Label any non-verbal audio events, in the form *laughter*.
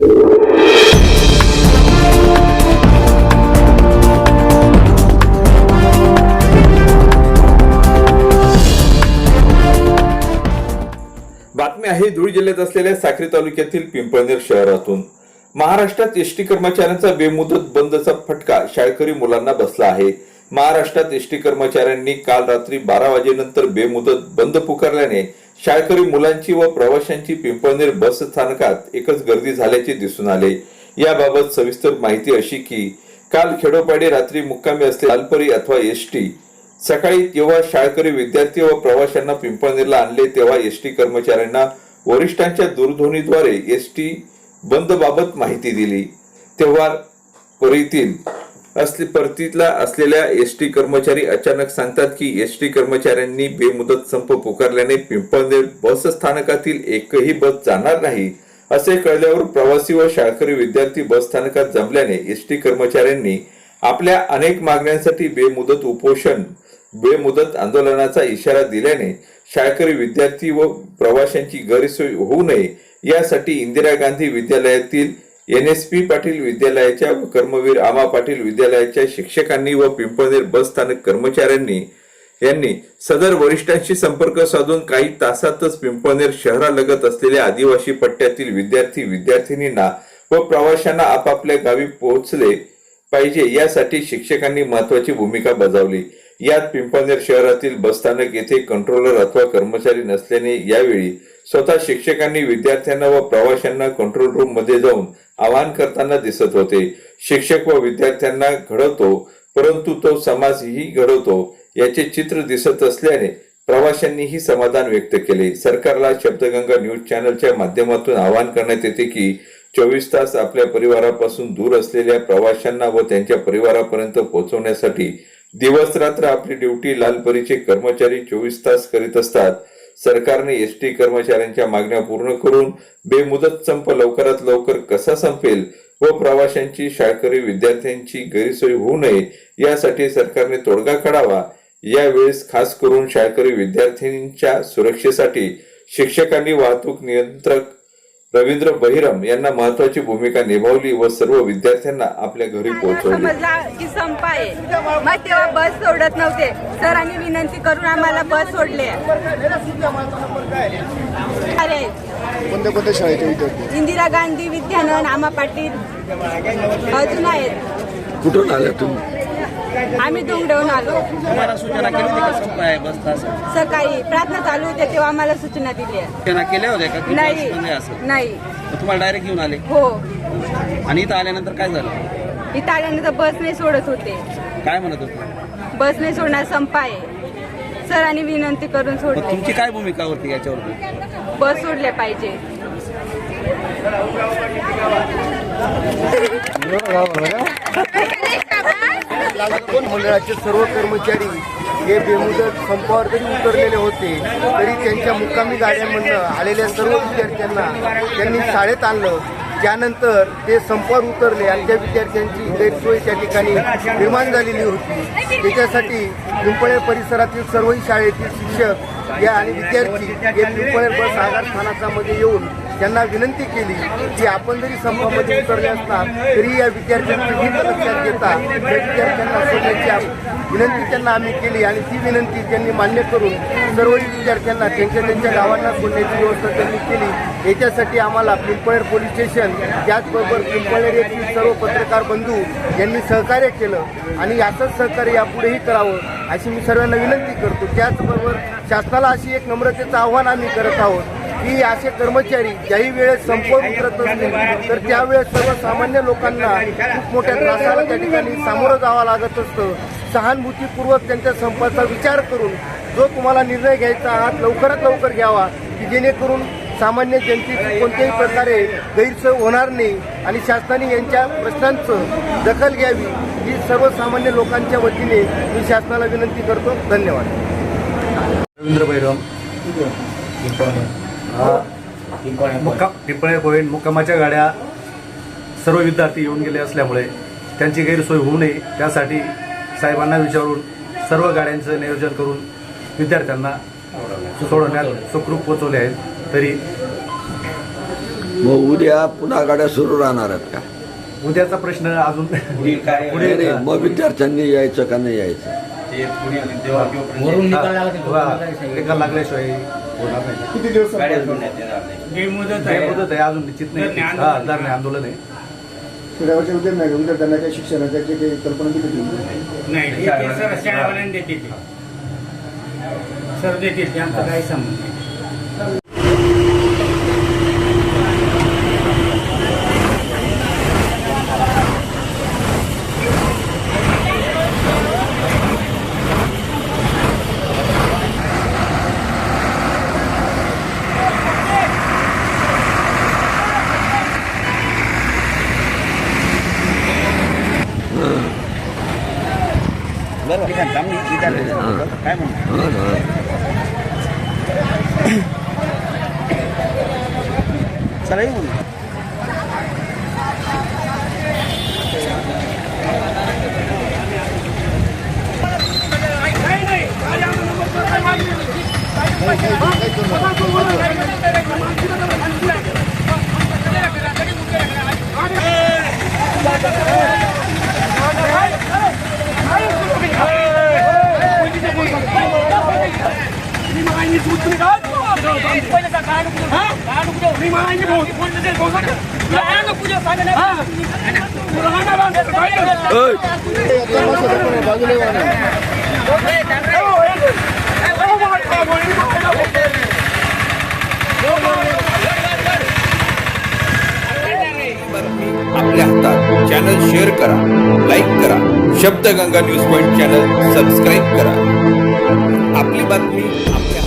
बातमी आहे धुळे जिल्ह्यात असलेल्या साक्री तालुक्यातील पिंपळनेर शहरातून. महाराष्ट्रात एसटी कर्मचाऱ्यांचा बेमुदत बंदचा फटका शाळकरी मुलांना बसला आहे. महाराष्ट्रात एसटी कर्मचाऱ्यांनी काल रात्री बारा वाजेनंतर बेमुदत बंद पुकारल्याने शाळकरी मुलांची व प्रवाशांची पिंपळनेर बस स्थानकात एकच गर्दी झाल्याचे दिसून आले. याबाबत सविस्तर माहिती अशी की काल खेडोपाडी रात्री मुक्कामी असले लालपरी अथवा एसटी सकाळी जेव्हा शाळकरी विद्यार्थी व प्रवाशांना पिंपळनेरला आणले तेव्हा एसटी कर्मचाऱ्यांना वरिष्ठांच्या दूरध्वनीद्वारे एसटी बंद बाबत माहिती दिली. तेव्हा परतीतील असले परतीतला असलेल्या एसटी कर्मचारी अचानक सांगतात की एसटी कर्मचाऱ्यांनी बेमुदत संप पुकारल्याने पिंपळनेर बस स्थानकातील एकही बस जाणार नाही असे कळल्यावर प्रवासी व शाळकरी विद्यार्थी बस स्थानकात जमल्याने एसटी कर्मचाऱ्यांनी आपल्या अनेक मागण्यांसाठी बेमुदत उपोषण बेमुदत आंदोलनाचा इशारा दिल्याने शाळकरी विद्यार्थी व प्रवाशांची गैरसोय होऊ नये यासाठी इंदिरा गांधी विद्यालयातील एन एस पी पाटील विद्यालयाच्या व कर्मवीर आमा पाटील विद्यालयाच्या शिक्षकांनी व पिंपळनेर बस स्थानक कर्मचाऱ्यांनी यांनी सदर वरिष्ठांशी संपर्क साधून काही तासातच पिंपळनेर शहरालगत असलेल्या आदिवासी पट्ट्यातील विद्यार्थी विद्यार्थिनींना व प्रवाशांना आपापल्या गावी पोहोचले पाहिजे यासाठी शिक्षकांनी महत्वाची भूमिका बजावली. यात पिंपळनेर शहरातील बसस्थानक येथे कंट्रोलर अथवा कर्मचारी नसल्याने यावेळी स्वतः शिक्षकांनी विद्यार्थ्यांना व प्रवाशांना कंट्रोल रूममध्ये जाऊन आवाहन करताना दिसत होते. शिक्षक व विद्यार्थ्यांना घडवतो परंतु तो समाजही घडवतो याचे चित्र दिसत असल्याने प्रवाशांनीही समाधान व्यक्त केले. सरकारला शब्दगंगा न्यूज चॅनलच्या माध्यमातून आवाहन करण्यात येते की चोवीस तास आपल्या परिवारापासून दूर असलेल्या प्रवाशांना व त्यांच्या परिवारापर्यंत पोहोचवण्यासाठी दिवस रात्र आपली ड्युटी लालपरीचे कर्मचारी चोवीस तास करीत असतात. सरकारने एसटी कर्मचाऱ्यांच्या मागण्या पूर्ण करून बेमुदत संप लवकरात लवकर कसा संपेल व प्रवाशांची शाळकरी विद्यार्थ्यांची गैरसोय होऊ नये यासाठी सरकारने तोडगा काढावा. यावेळेस खास करून शाळकरी विद्यार्थ्यांच्या सुरक्षेसाठी शिक्षकांनी वाहतूक नियंत्रक रवींद्र बहिरम यांना महत्वाची भूमिका निभावली व सर्व विद्यार्थ्यांना आपल्या घरी पोहोचवले. की संप आहे. मग तेव्हा बस सोडत नव्हते. सरांनी विनंती करून आम्हाला बस सोडले अरे कोणत्या कोणत्या शाळेचे विद्यार्थी? इंदिरा गांधी विद्यानंद आमा पाटील अजून आहेत. कुठून आल्या तुम्ही? आम्ही दोंगडवून आलो. तुम्हाला सूचना केली होती का? संप आहे बसचा असं सकाळी. प्रार्थना चालू होत्या तेव्हा आम्हाला सूचना दिली सूचना केल्या होत्या का? की नाही. बस बंद आहे असं? नाही. तुम्हाला डायरेक्ट घेऊन आले? हो. आणि इथं आल्यानंतर काय झालं? इथं आल्यानंतर बस नाही सोडत होते. काय म्हणत होते? बस नाही सोडणार संप आहे सरांनी विनंती करून मग सोडले. तुमची काय भूमिका होती याच्यावरती? बस सोडले पाहिजे. *laughs* *laughs* मंडळाचे सर्व कर्मचारी हे बेमुदत संपावर जरी उतरलेले होते तरी त्यांच्या मुक्कामी गाड्यांमधनं आलेल्या सर्व विद्यार्थ्यांना त्यांनी शाळेत आणलं. त्यानंतर ते संपावर उतरले आणि त्या विद्यार्थ्यांची गैरसोय त्या ठिकाणी निर्माण झालेली होती. त्याच्यासाठी पिंपळे परिसरातील सर्वही शाळेतील शिक्षक या आणि विद्यार्थी हे पिंपळे बस आगार स्थानकामध्ये येऊन त्यांना विनंती केली की आपण जरी संपामध्ये उतरले असता तरी या विद्यार्थ्यांची हित लक्षात घेता. त्या विद्यार्थ्यांना सोडण्याची विनंती त्यांना आम्ही केली आणि ती विनंती त्यांनी मान्य करून सर्वही विद्यार्थ्यांना त्यांच्या त्यांच्या गावांना सोडण्याची व्यवस्था त्यांनी केली. याच्यासाठी आम्हाला पिंपळेर पोलीस स्टेशन त्याचबरोबर पिंपळेर येथील सर्व पत्रकार बंधू यांनी सहकार्य केलं आणि याचंच सहकार्य यापुढेही करावं अशी मी सर्वांना विनंती करतो. त्याचबरोबर शासनाला अशी एक नम्रतेचं आव्हान आम्ही करत आहोत. की असे कर्मचारी ज्याही वेळेस संपवून उतरत असतील तर त्यावेळेस सर्वसामान्य लोकांना खूप मोठ्या त्रासाला त्या ठिकाणी सामोरं जावं लागत असतं. सहानुभूतीपूर्वक त्यांच्या संपाचा विचार करून जो तुम्हाला निर्णय घ्यायचा आहात लवकरात लवकर घ्यावा की जेणेकरून सामान्य जनतेची कोणत्याही प्रकारे गैरसोय होणार नाही आणि शासनाने यांच्या प्रश्नांचं दखल घ्यावी ही सर्वसामान्य लोकांच्या वतीने मी शासनाला विनंती करतो. धन्यवाद. रवींद्र बैरम मुक्का पिंपळे कोईन मुक्कामाच्या गाड्या सर्व विद्यार्थी येऊन गेले असल्यामुळे त्यांची गैरसोय होऊ नये. त्यासाठी साहेबांना विचारून सर्व गाड्यांचं नियोजन करून विद्यार्थ्यांना सोडवण्यात सुखरूप पोचवले आहेत. तरी मग उद्या पुन्हा गाड्या सुरू राहणार आहेत का? उद्याचा प्रश्न अजून नाही, नाही, मग विद्यार्थ्यांनी यायचं का नाही यायचं? हा, निकाल लागल्याशिवाय होणार नाही. किती दिवस बेमुदत आहे अजून निश्चित नाही. हा धरणे आंदोलन आहे. खेड्यावरच्या विद्यार्थ्यांना विद्यार्थ्यांना काही शिक्षणाच्या काही कल्पना दिली होती नाही हे ते सर शाळेवाल्यांनी देते ते सर देते ते आमचा काही संबंध नाही. बरं ठीक आहे आम्ही विचारलं काय म्हणतो हा ना. चला येऊ मग. आपल्या हातात चॅनल करा लाईक करा, Shabdganga news point channel subscribe करा आपली बातमी आपल्या